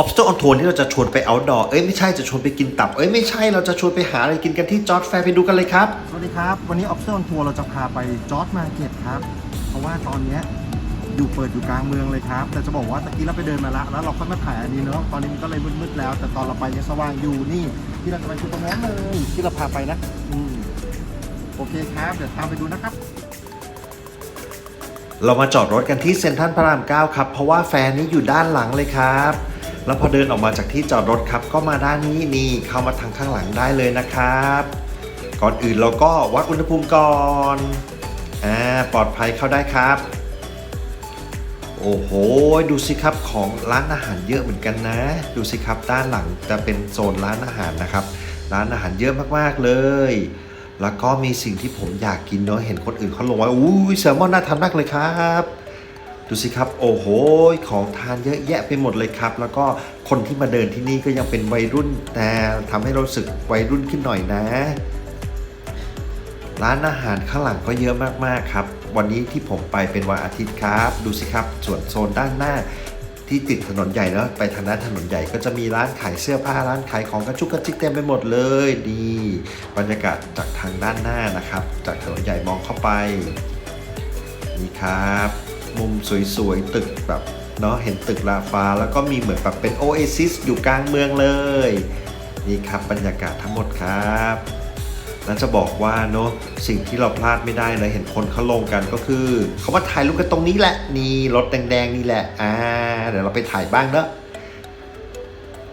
Obstacle on Tour นี่เราจะชวนไป outdoor เอ้ยไม่ใช่จะชวนไปกินตับ เอ้ยไม่ใช่เราจะชวนไปหาอะไรกินกันที่จอร์ดแฟร์ไปดูกันเลยครับ สวัสดีครับ วันนี้ออฟเซอร์ทัวร์เราจะพาไปจอร์ดมาร์เก็ตครับ เพราะว่าตอนเนี้ยอยู่เปิดอยู่กลางเมืองเลยครับ แต่จะบอกว่าตะกี้เราไปเดินมาละแล้วเราค่อยมาถ่ายอันนี้เนาะตอนนี้มันก็เลยมืดๆแล้ว แต่ตอนเราไปยังสว่างอยู่นี่ ที่เราจะไปคือตรงนั้นเลยที่เราพาไปนะอืมโอเคครับเดี๋ยวตามไปดูนะครับเรามาจอดรถกันที่เซ็นทรัลพระราม 9 ครับ เพราะว่าแฟนนี่อยู่ด้านหลังเลยครับ แล้วพอเดินออกมาจากที่จอดรถครับ ก็มาด้านนี้นี่เข้ามาทางข้างหลังได้เลยนะครับ ก่อนอื่นเราก็วัดอุณหภูมิก่อนอ่าปลอดภัยเข้าได้ครับ โอ้โห ดูสิครับของร้านอาหารเยอะเหมือนกันนะ ดูสิครับด้านหลังจะเป็นโซนร้านอาหารนะครับ ร้านอาหารเยอะมากๆเลย แล้วก็มีสิ่งที่ผมอยากกินเนาะเห็นคนอื่นเขาลงไว้อุ้ยแซลมอนน่าทานมากเลยครับ ดูสิครับ โอ้โห ของทานเยอะแยะไปหมดเลยครับ แล้วก็คนที่มาเดินที่นี่ก็ยังเป็นวัยรุ่น แต่ทำให้เรารู้สึกวัยรุ่นขึ้นหน่อยนะ ร้านอาหารข้างหลังก็เยอะมากๆครับ วันนี้ที่ผมไปเป็นวันอาทิตย์ครับ ดูสิครับ ส่วนโซนด้านหน้าที่ติดถนนใหญ่เนอะไปทางด้านถนนใหญ่ก็จะมีร้านขายเสื้อผ้าร้านขายของกระจุกกระจิกเต็มไปหมดเลยดีบรรยากาศจากทางด้านหน้านะครับ จากถนนใหญ่มองเข้าไปนี่ครับ มุมสวยๆ ตึกแบบเนาะเห็นตึกลาฟ้า แล้วก็มีเหมือนแบบเป็นโอเอซิสอยู่กลางเมืองเลย นี่ครับบรรยากาศทั้งหมดครับแล้วจะบอกว่าเนาะสิ่งที่เราพลาดไม่ได้เลยเห็นคนเขาลงกันก็คือเขามาถ่ายรูปกันตรงนี้แหละนี่รถแดงๆนี่แหละอ่าเดี๋ยวเราไปถ่ายบ้างเนอะ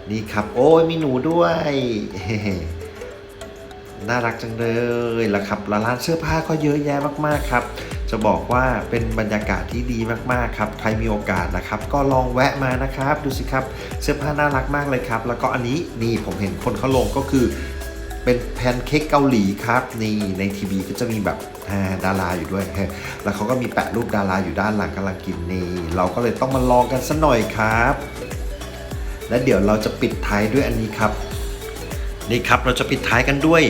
นี่ครับ โอ้ยมีหนูด้วยน่ารักจังเลยละครับแล้วร้านเสื้อผ้าก็เยอะแยะมากๆครับ จะบอกว่าเป็นบรรยากาศที่ดีมากๆครับ ใครมีโอกาสนะครับ ก็ลองแวะมานะครับ ดูสิครับ เสื้อผ้าน่ารักมากเลยครับ แล้วก็อันนี้นี่ผมเห็นคนเขาลงก็คือเป็นแพนเค้กเกาหลีครับนี่ในทีวีก็จะมีแบบดาราอยู่ด้วย แล้วเขาก็มีแปะรูปดาราอยู่ด้านหลังกำลังกินนี่เราก็เลยต้องมาลองกันสัหน่อยครับ และเดี๋ยวเราจะปิดท้ายด้วยอันนี้ครับ นี่ครับเราจะปิดท้ายกันด้วย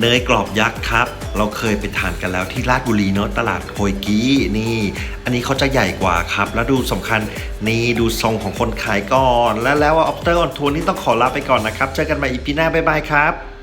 เนยกรอบยักษ์ครับ เราเคยไปทานกันแล้วที่ราชบุรีเนาะตลาดโฮยกี้นี่ อันนี้เขาจะใหญ่กว่าครับ แล้วดูสำคัญนี่ดูทรงของคนขายก่อน และแล้วว่าออฟเตอร์ออนทัวร์นี่ต้องขอลาไปก่อนนะครับ เจอกันใหม่อีพีหน้าบ๊ายบายครับ